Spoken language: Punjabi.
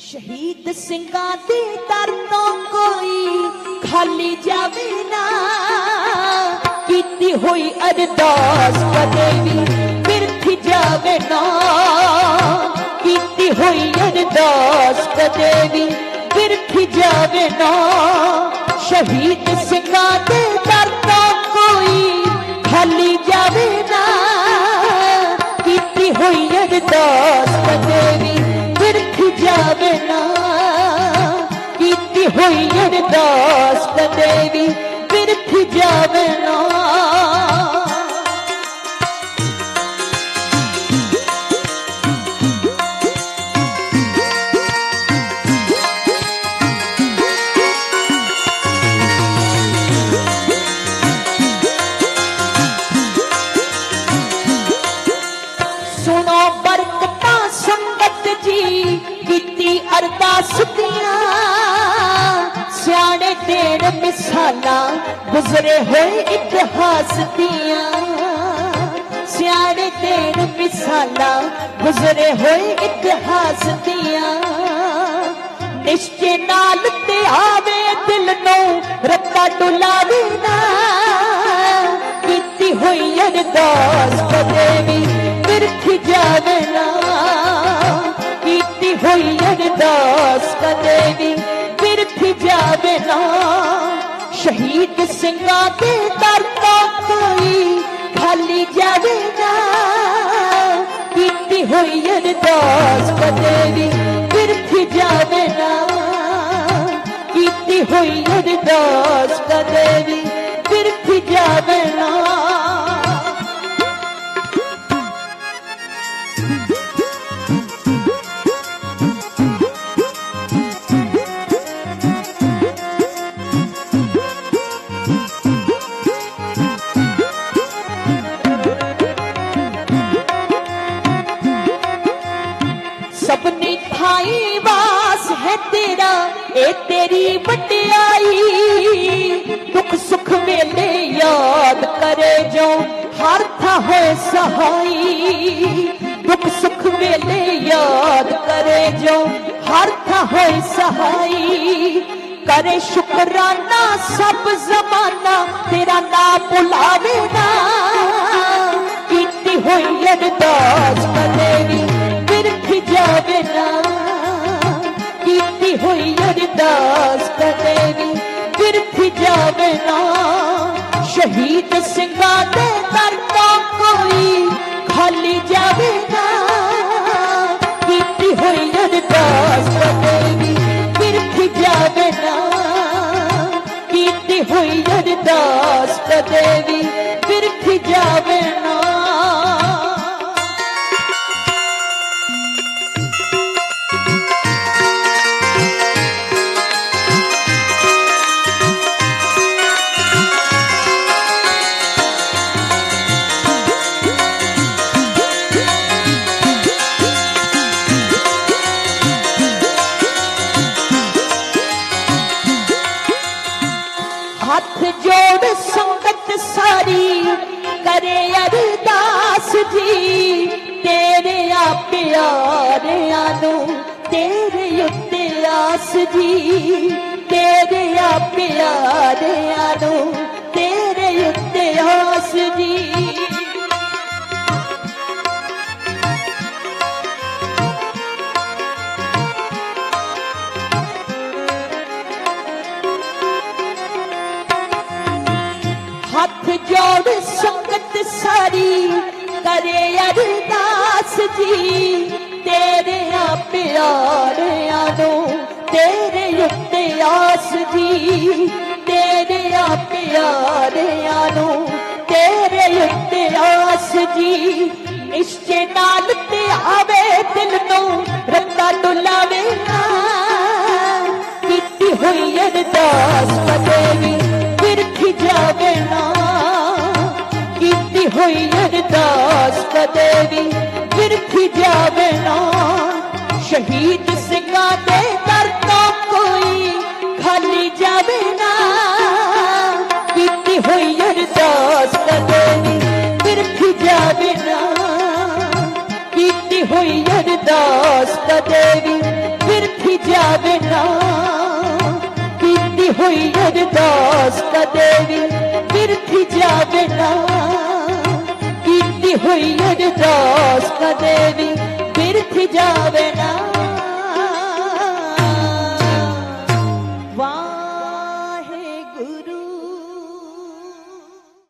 ਸ਼ਹੀਦ ਸਿੰਘਾਂ ਦੀ ਦਰ ਤੋਂ ਕੋਈ ਖਾਲੀ ਜਾਵੇ ਨਾ। ਕੀਤੀ ਹੋਈ ਅਰਦਾਸ ਕਦੇ ਵੀ ਬਿਰਥ ਜਾਵੇ ਨਾ। ਕੀਤੀ ਹੋਈ ਅਰਦਾਸ ਕਦੇ ਵੀ ਬਿਰਥ ਜਾਵੇ ਨਾ। ਸ਼ਹੀਦ ਸਿੰਘਾਂ ਨਾ ਕੀਤੀ ਹੋਈ ਅਰਦਾਸ ਕਦੇ ਵੀ ਬਿਰਥ ਜਾਵੇ ਨਾ। ਮਿਸਾਲਾਂ ਗੁਜ਼ਰੇ ਹੋਏ ਇਤਿਹਾਸ ਦੀਆਂ। ਸਿਆਣੇ ਤੇੜ ਮਿਸਾਲਾਂ ਗੁਜ਼ਰੇ ਹੋਏ ਇਤਿਹਾਸ ਦੀਆਂ। ਨਿਸ਼ਚੇ ਨਾਲ ਤੇ ਆਵੇ ਦਿਲ ਨੂੰ ਰੱਤਾ ਡੁਲਾਵੇ ਨਾ। ਕੀਤੀ ਹੋਈ ਅਰਦਾਸ ਕਦੇ ਵੀ ਬਿਰਥ ਜਾਵੇ ਨਾ। ਕੀਤੀ ਹੋਈ ਅਰਦਾਸ ਕਦੇ ਵੀ ਬਿਰਥ ਜਾਵੇ ਨਾ। ਸ਼ਹੀਦ ਸਿੰਘਾਂ ਦੇ ਦਰ ਤੋਂ ਕੋਈ ਖਾਲੀ ਜਾਵੇ ਨਾ। ਕੀਤੀ ਹੋਈ ਅਰਦਾਸ ਕਦੇ ਵੀ ਬਿਰਥ ਜਾਵੇ ਨਾ। ਕੀਤੀ ਹੋਈ ਅਰਦਾਸ ਕਦੇ ਵੀ ਸਭਨੀ ਥਾਈ ਵਾਸ ਹੈ ਤੇਰਾ ਇਹ ਤੇਰੀ ਵਡਿਆਈ ਦੁੱਖ ਸੁੱਖ ਵੇਲੇ ਯਾਦ ਕਰੇ ਜੋ ਹਰ ਥਾਂ ਹੈ ਸਹਾਈ ਦੁੱਖ ਸੁੱਖ ਵੇਲੇ ਯਾਦ ਕਰੇ ਜੋ ਹਰ ਥਾਂ ਹੈ ਸਹਾਈ ਕਰੇ ਸ਼ੁਕਰਾਨਾ ਸਭ ਜ਼ਮਾਨਾ ਤੇਰਾ ਨਾਮ ਭੁਲਾਵੇ ਨਾ ਕੀਤੀ ਹੋਈ ਅਰਦਾਸ ਸ਼ਹੀਦ ਸਿੰਘਾਂ ਦੇ ਦਰ ਤੋਂ ਕੋਈ ਖਾਲੀ ਜਾਵੇ ਨਾ ਕੀਤੀ ਹੋਈ ਅਰਦਾਸ ਕਦੇ ਵੀ ਬਿਰਥ ਜਾਵੇ ਨਾ। ਕੀਤੀ ਹੋਈ ਅਰਦਾਸ ਕਦੇ ਵੀ ਬਿਰਥ ਜਾਵੇ ਹੱਥ ਜੋੜ ਸੰਗਤ ਸਾਰੀ ਕਰੇ ਅਰਦਾਸ ਜੀ। ਤੇਰੇ ਆ ਪਿਆਰਿਆਂ ਨੂੰ, ਤੇਰੇ ਉੱਤੇ ਆਸ ਜੀ। ਤੇਰੇ ਆ ਪਿਆਰਿਆਂ ਨੂੰ ਜੋੜ ਸੰਗਤ ਸਾਰੀ ਕਰੇ ਅਰਦਾਸ ਜੀ। ਤੇਰੇ ਆ ਪਿਆਰਿਆਂ ਨੂੰ, ਤੇਰੇ ਉੱਤੇ ਆਸ ਜੀ। ਤੇਰੇ ਆ ਪਿਆਰਿਆਂ ਨੂੰ, ਤੇਰੇ ਉੱਤੇ ਆਸ ਜੀ। ਨਿਸ਼ਚੇ ਨਾਲ ਤੇ ਆਵੇ ਦਿਲ ਨੂੰ ਰੱਤਾ ਡੁਲਾਵੇ ਨਾ। ਕੀਤੀ ਹੋਈ ਅਰਦਾਸ ਨਹੀਂ ਅਰਦਾਸ ਕਦੇ ਵੀ ਵਿਰਥ ਜਾਵੇ ਨਾ। ਸ਼ਹੀਦ ਸਿੰਘਾਂ ਦੇ ਦਰ ਤੋਂ ਕੋਈ ਖਾਲੀ ਜਾਵੇ ਨਾ। ਕੀਤੀ ਹੋਈ ਅਰਦਾਸ ਕਦੇ ਵੀ ਵਿਰਥ ਜਾਵੇ ਨਾ। ਕੀਤੀ ਹੋਈ ਅਰਦਾਸ ਕਦੇ ਵੀ ਵਿਰਥ ਜਾਵੇ ਨਾ। ਕੀਤੀ ਹੋਈ ਅਰਦਾਸ ਕਦੇ ਵੀ ਕੀਤੀ ਹੋਈ ਅਰਦਾਸ ਕਦੇ